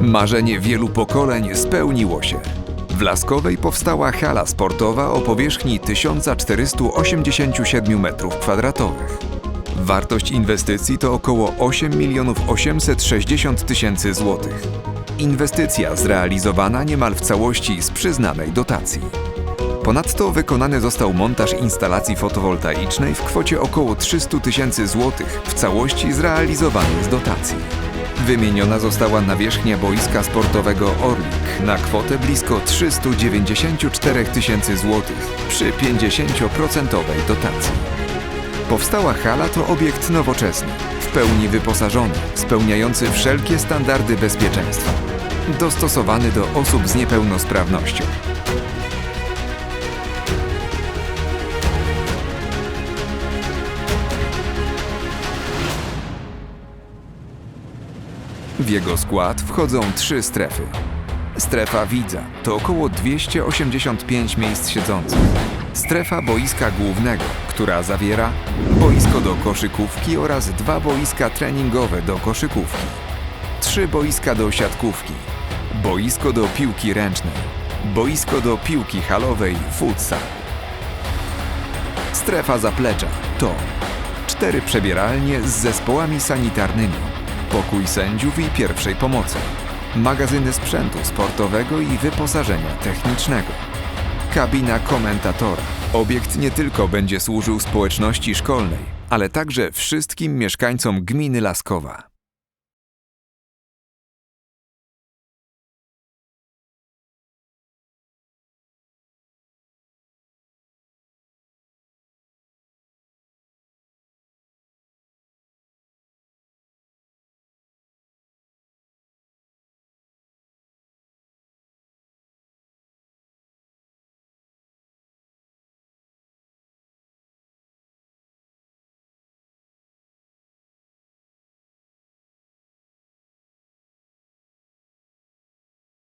Marzenie wielu pokoleń spełniło się. W Laskowej powstała hala sportowa o powierzchni 1487 m2. Wartość inwestycji to około 8 milionów 860 tysięcy złotych. Inwestycja zrealizowana niemal w całości z przyznanej dotacji. Ponadto wykonany został montaż instalacji fotowoltaicznej w kwocie około 300 tysięcy złotych, w całości zrealizowany z dotacji. Wymieniona została nawierzchnia boiska sportowego Orlik na kwotę blisko 394 tysięcy złotych przy 50% dotacji. Powstała hala to obiekt nowoczesny, w pełni wyposażony, spełniający wszelkie standardy bezpieczeństwa, dostosowany do osób z niepełnosprawnością. W jego skład wchodzą trzy strefy. Strefa widza to około 285 miejsc siedzących. Strefa boiska głównego, która zawiera boisko do koszykówki oraz dwa boiska treningowe do koszykówki, trzy boiska do siatkówki, boisko do piłki ręcznej, boisko do piłki halowej futsal. Strefa zaplecza to cztery przebieralnie z zespołami sanitarnymi, pokój sędziów i pierwszej pomocy, magazyny sprzętu sportowego i wyposażenia technicznego, kabina komentatora. Obiekt nie tylko będzie służył społeczności szkolnej, ale także wszystkim mieszkańcom gminy Laskowa.